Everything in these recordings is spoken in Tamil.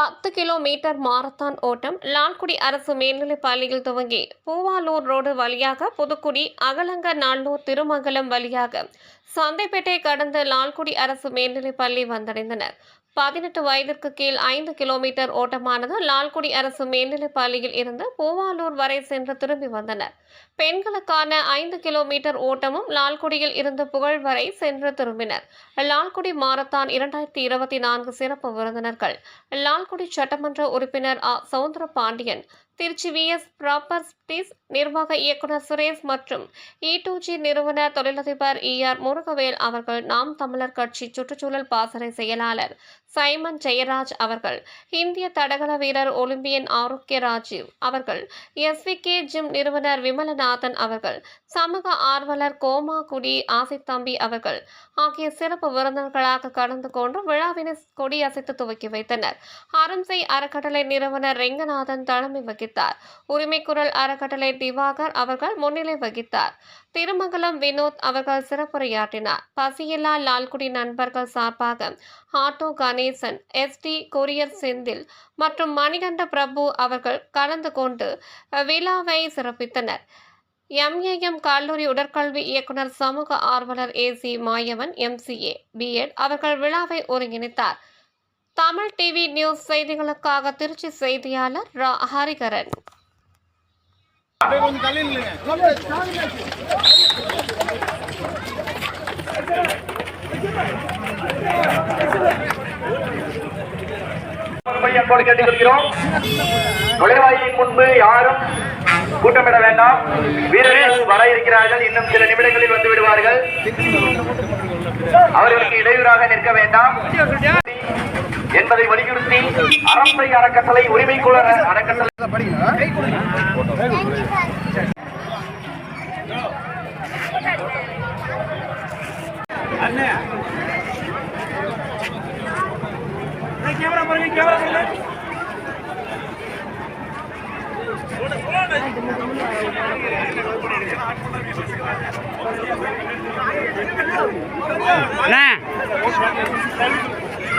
பத்து கிலோமீட்டர் மாரத்தான் ஓட்டம். லால்குடி அரசு மேல்நிலைப் பள்ளியில் துவங்கி பூவாலூர் ரோடு வழியாக புதுக்குடி அகலங்க நல்லூர் திருமங்கலம் வழியாக சந்தைப்பேட்டை கடந்து லால்குடி அரசு மேல்நிலைப் பள்ளி வந்தடைந்தனர். பதினெட்டு வயதிற்கு கீழ் ஐந்து கிலோமீட்டர் ஓட்டமானது லால்குடி அரசு மேல்நிலைப் பள்ளியில் இருந்து பூவாலூர் வரை சென்று திரும்பி வந்தனர். பெண்களுக்கான ஐந்து கிலோமீட்டர் ஓட்டமும் லால்குடியில் இருந்து புகழ் வரை சென்று திரும்பினர். லால்குடி மாரத்தான் இரண்டாயிரத்தி இருபத்தி நான்கு சிறப்பு விருந்தினர்கள். லால்குடி சட்டமன்ற உறுப்பினர் ஆ சவுந்தர பாண்டியன் திருச்சி விஎஸ் ப்ராப்பர்ட்டிஸ் நிர்வாக இயக்குனர் சுரேஷ் மற்றும் e இ நிறுவன தொழிலதிபர் இ ஆர் முருகவேல் அவர்கள் நாம் தமிழர் கட்சி சுற்றுச்சூழல் பாசறை செயலாளர் சைமன் ஜெயராஜ் அவர்கள் இந்திய தடகள வீரர் ஒலிம்பியன் ஆரோக்கிய ராஜீவ் அவர்கள் எஸ்விகே ஜிம் நிறுவனர் விமலநாதன் அவர்கள் சமூக ஆர்வலர் கோமாகுடி ஆசித்தம்பி அவர்கள் ஆகிய சிறப்பு விருந்தினர்களாக கலந்து கொண்டு விழாவினை கொடியசைத்து துவக்கி வைத்தனர். அரும்சை அறக்கட்டளை நிறுவனர் ரெங்கநாதன் தலைமை வகித்தார் உரிமைக்குரல் அறக்கட்டளை திவாகர் அவர்கள் முன்னிலை வகித்தார். திருமங்கலம் வினோத் அவர்கள் சிறப்புரையாற்றினார். பசியில்லா லால்குடி நண்பர்கள் சார்பாக auto Ganesan ST courier Senthil மற்றும் மணிகண்ட பிரபு அவர்கள் கலந்து கொண்டு விழாவை சிறப்பித்தனர். எம்ஏஎம் கல்லூரி உடற்கல்வி இயக்குனர் சமூக ஆர்வலர் ஏசி மாயவன் எம்சிஏ பிஎட் அவர்கள் விழாவை ஒருங்கிணைத்தார். தமிழ் டிவி நியூஸ் செய்திகளுக்காக திருச்சி செய்தியாளர் ரா ஹரிகரன். கேட்டுக்கொள்கிறோம். நுழைவாயிலின் முன்பு யாரும் கூட்டமிட வேண்டாம். வீரர்கள் வர இருக்கிறார்கள். இன்னும் சில நிமிடங்களில் வந்து விடுவார்கள். அவர்களுக்கு இடையூறாக நிற்க வேண்டாம். என்பதை வலியுறுத்தி அரசை அறக்கட்டளை உரிமைக்குழு அறக்கட்டளை கேமரா பாருங்க கேமரா பாருங்க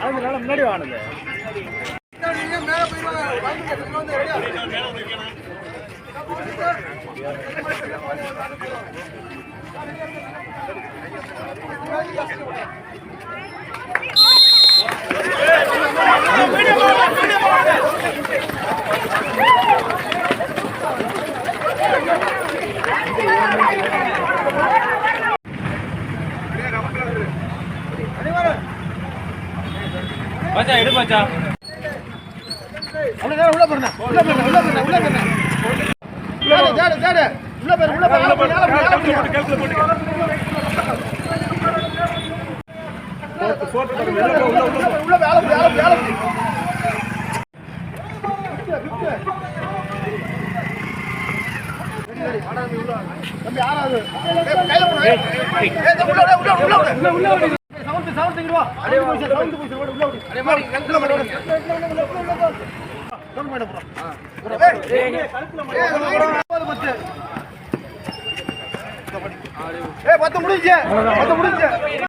அது முன்னாடி வாங்க நீங்க மச்சான் எடு மச்சான். உள்ள உள்ள போறேன் உள்ள போறேன் உள்ள போறேன் உள்ள போறேன் தேடு தேடு உள்ள போறேன் உள்ள போறேன் உள்ள போறேன் உள்ள வேலை வேலை வேலை தம்பி யாராவது? கையில போடு ஏய். உள்ள உள்ள உள்ள உள்ள. பத்து முடிஞ்சு பத்து முடிஞ்சு